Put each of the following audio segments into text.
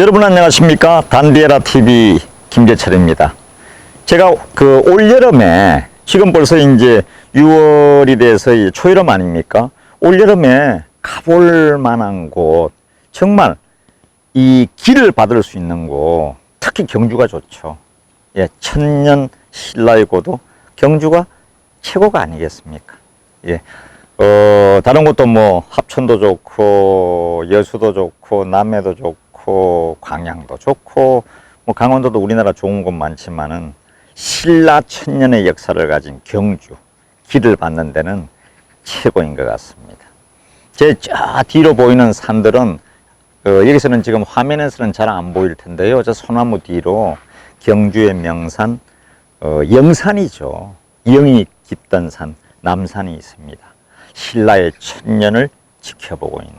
여러분 안녕하십니까? 단디에라 TV 김재철입니다. 제가 그 올여름에 지금 벌써 이제 6월이 돼서 이 초여름 아닙니까? 올여름에 가볼 만한 곳 정말 이 길을 받을 수 있는 곳 특히 경주가 좋죠. 예, 천년 신라의 고도 경주가 최고가 아니겠습니까? 예. 어, 다른 곳도 뭐 합천도 좋고 여수도 좋고 남해도 좋고 광양도 좋고 뭐 강원도도 우리나라 좋은 곳 많지만은 신라 천년의 역사를 가진 경주 길을 받는 데는 최고인 것 같습니다. 제 저 뒤로 보이는 산들은 어, 여기서는 지금 화면에서는 잘 안 보일 텐데요. 저 소나무 뒤로 경주의 명산 어, 영산이죠. 영이 깃던 산 남산이 있습니다. 신라의 천년을 지켜보고 있는.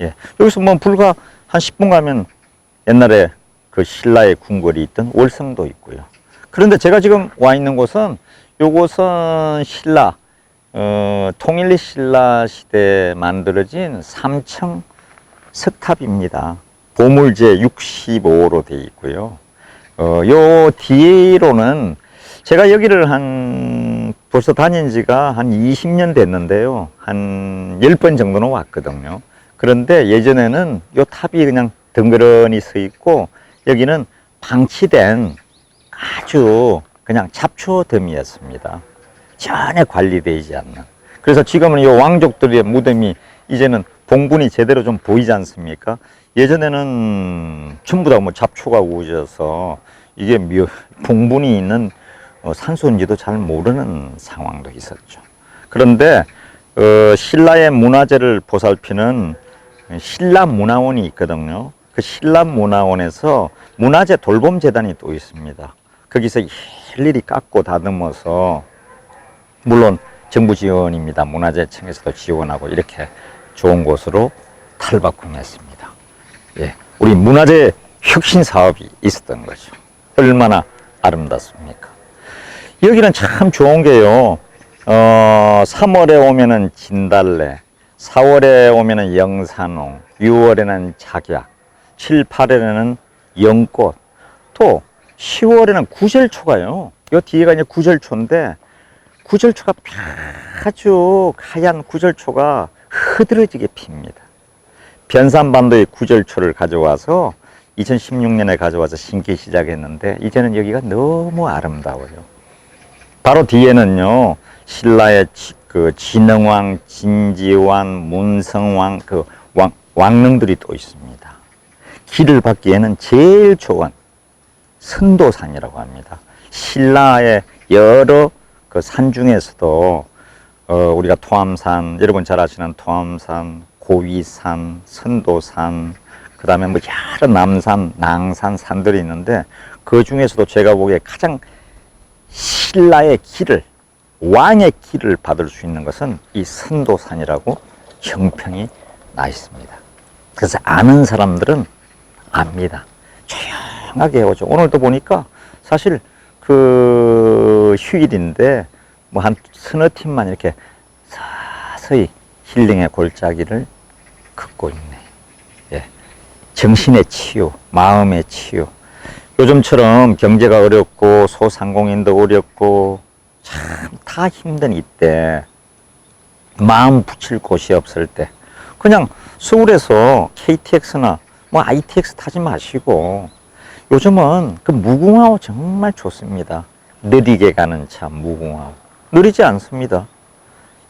예. 여기서 뭐 불과 한 10분 가면 옛날에 그 신라의 궁궐이 있던 월성도 있고요. 그런데 제가 지금 와 있는 곳은 요곳은 신라 어, 통일 신라 시대에 만들어진 삼청 석탑입니다. 보물제 65로 되어 있고요. 어, 요 뒤로는 제가 여기를 한 벌써 다닌 지가 한 20년 됐는데요. 한 10번 정도는 왔거든요. 그런데 예전에는 요 탑이 그냥 덩그러니 서 있고 여기는 방치된 아주 그냥 잡초더미였습니다. 전혀 관리되지 않는. 그래서 지금은 이 왕족들의 무덤이 이제는 봉분이 제대로 좀 보이지 않습니까? 예전에는 전부 다 뭐 잡초가 우져서 이게 묘, 봉분이 있는 어, 산소인지도 잘 모르는 상황도 있었죠. 그런데 어, 신라의 문화재를 보살피는 신라 문화원이 있거든요. 그 신라 문화원에서 문화재 돌봄 재단이 또 있습니다. 거기서 일일이 깎고 다듬어서 물론 정부 지원입니다. 문화재청에서도 지원하고 이렇게 좋은 곳으로 탈바꿈했습니다. 예, 우리 문화재 혁신 사업이 있었던 거죠. 얼마나 아름답습니까? 여기는 참 좋은 게요. 어, 3월에 오면은 진달래, 4월에 오면은 영산홍, 6월에는 작약, 7, 8월에는 연꽃, 또 10월에는 구절초가요. 요 뒤에가 이제 구절초인데 구절초가 아주 하얀 구절초가 흐드러지게 핍니다. 변산반도의 구절초를 가져와서 2016년에 가져와서 심기 시작했는데 이제는 여기가 너무 아름다워요. 바로 뒤에는요 신라의 지- 그 진흥왕, 진지왕, 문성왕 그 왕, 왕릉들이 또 있습니다. 길을 받기에는 제일 좋은 선도산이라고 합니다. 신라의 여러 그 산 중에서도 어, 우리가 토암산, 여러분 잘 아시는 토암산, 고위산, 선도산, 그 다음에 뭐 여러 남산, 낭산 산들이 있는데 그 중에서도 제가 보기에 가장 신라의 길을, 왕의 길을 받을 수 있는 것은 이 선도산이라고 형평이 나 있습니다. 그래서 아는 사람들은 압니다. 조용하게 오죠. 오늘도 보니까 사실 그 휴일인데 뭐 한 서너 팀만 이렇게 서서히 힐링의 골짜기를 걷고 있네. 예. 정신의 치유, 마음의 치유. 요즘처럼 경제가 어렵고 소상공인도 어렵고 참 다 힘든 이때 마음 붙일 곳이 없을 때 그냥 서울에서 KTX나 뭐 ITX 타지 마시고 요즘은 그 무궁화호 정말 좋습니다. 느리게 가는 차 무궁화호 느리지 않습니다.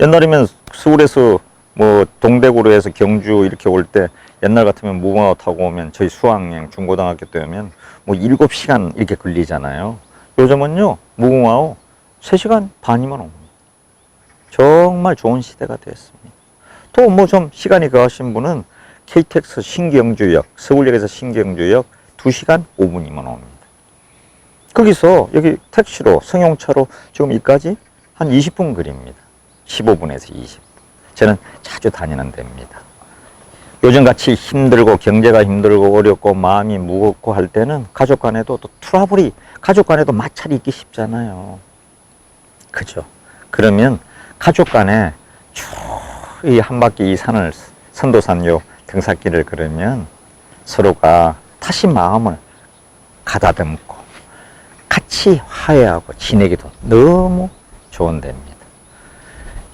옛날이면 서울에서 뭐 동대구로 해서 경주 이렇게 올 때 옛날 같으면 무궁화호 타고 오면 저희 수학여행 중고등학교 때 오면 뭐 일곱 시간 이렇게 걸리잖아요. 요즘은요 무궁화호 세시간 반이면 옵니다. 정말 좋은 시대가 됐습니다. 또 뭐 좀 시간이 그하신 분은 KTX 신경주역, 서울역에서 신경주역 2시간 5분이면 옵니다. 거기서 여기 택시로, 승용차로 지금 여기까지 한 20분 거리입니다. 15분에서 20분. 저는 자주 다니는 데입니다. 요즘 같이 힘들고 경제가 힘들고 어렵고 마음이 무겁고 할 때는 가족 간에도 또 트러블이 가족 간에도 마찰이 있기 쉽잖아요. 그죠? 그러면 가족 간에 쭉이한 바퀴 이 산을 선도산 요 등산길을 걸으면 서로가 다시 마음을 가다듬고 같이 화해하고 지내기도 너무 좋은 데입니다.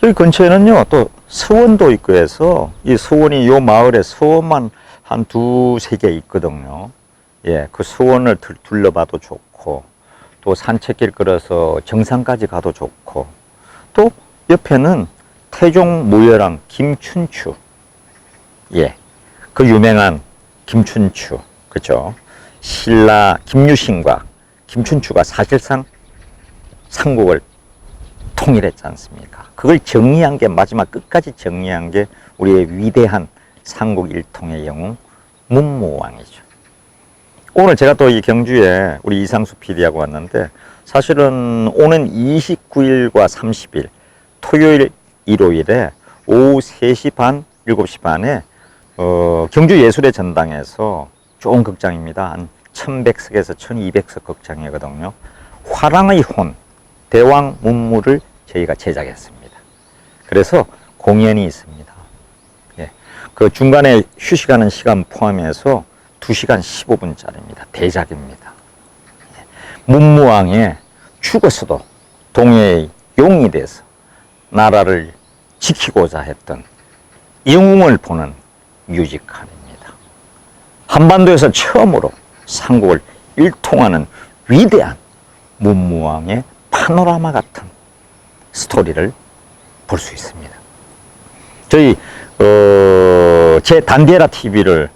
여기 근처에는요, 또 서원도 있고 해서 이 서원이 요 마을에 서원만 한 두세 개 있거든요. 예, 그 서원을 둘- 둘러봐도 좋고 또 산책길 걸어서 정상까지 가도 좋고 또 옆에는 태종 무열왕 김춘추 예, 그 유명한 김춘추 그죠? 신라 김유신과 김춘추가 사실상 삼국을 통일했지 않습니까? 그걸 정리한 게 마지막 끝까지 정리한 게 우리의 위대한 삼국 일통의 영웅 문무왕이죠. 오늘 제가 또 이 경주에 우리 이상수 PD하고 왔는데 사실은 오는 29일과 30일 토요일 일요일에 오후 3시 반 7시 반에 어, 경주 예술의 전당에서 좋은 극장입니다. 한 1100석에서 1200석 극장이거든요. 화랑의 혼 대왕 문무를 저희가 제작했습니다. 그래서 공연이 있습니다. 예. 그 중간에 휴식하는 시간 포함해서 2시간 15분짜리입니다. 대작입니다. 예. 문무왕의 죽어서도 동해의 용이 돼서 나라를 지키고자 했던 영웅을 보는 뮤지컬입니다. 한반도에서 처음으로 삼국을 일통하는 위대한 문무왕의 파노라마 같은 스토리를 볼 수 있습니다. 저희 어, 제 단디에라 TV를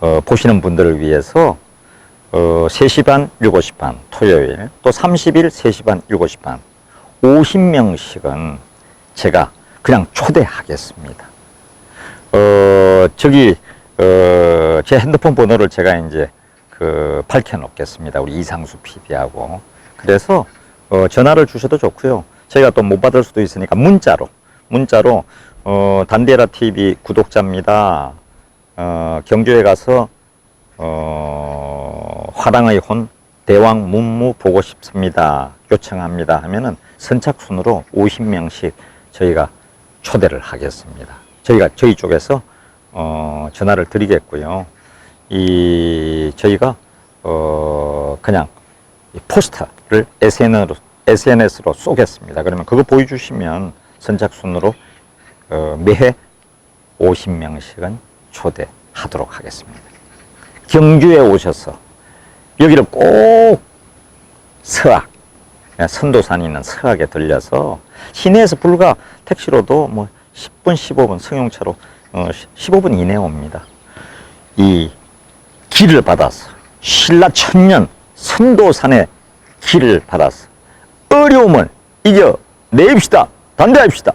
어, 보시는 분들을 위해서 어, 3시 반, 7시 반 토요일 또 30일 3시 반, 7시 반 50명씩은 제가 그냥 초대하겠습니다. 어, 저기 어, 제 핸드폰 번호를 제가 이제 그 밝혀 놓겠습니다. 우리 이상수 PD하고. 그래서 어, 전화를 주셔도 좋고요. 저희가 또 못 받을 수도 있으니까 문자로 문자로 어, 단데라 TV 구독자입니다. 어, 경주에 가서 어, 화랑의 혼 대왕 문무 보고 싶습니다. 요청합니다. 하면은 선착순으로 50명씩 저희가 초대를 하겠습니다. 저희가 저희 쪽에서 어, 전화를 드리겠고요. 이 저희가 어, 그냥 이 포스터를 SNS로, SNS로 쏘겠습니다. 그러면 그거 보여주시면 선착순으로 어, 매해 50명씩은 초대하도록 하겠습니다. 경주에 오셔서 여기를 꼭 서악, 예, 선도산이 있는 서악에 들려서 시내에서 불과 택시로도 뭐 10분, 15분, 승용차로 어, 15분 이내에 옵니다. 이 길을 받아서 신라 천년 선도산의 길을 받아서 어려움을 이겨 내입시다. 단대합시다.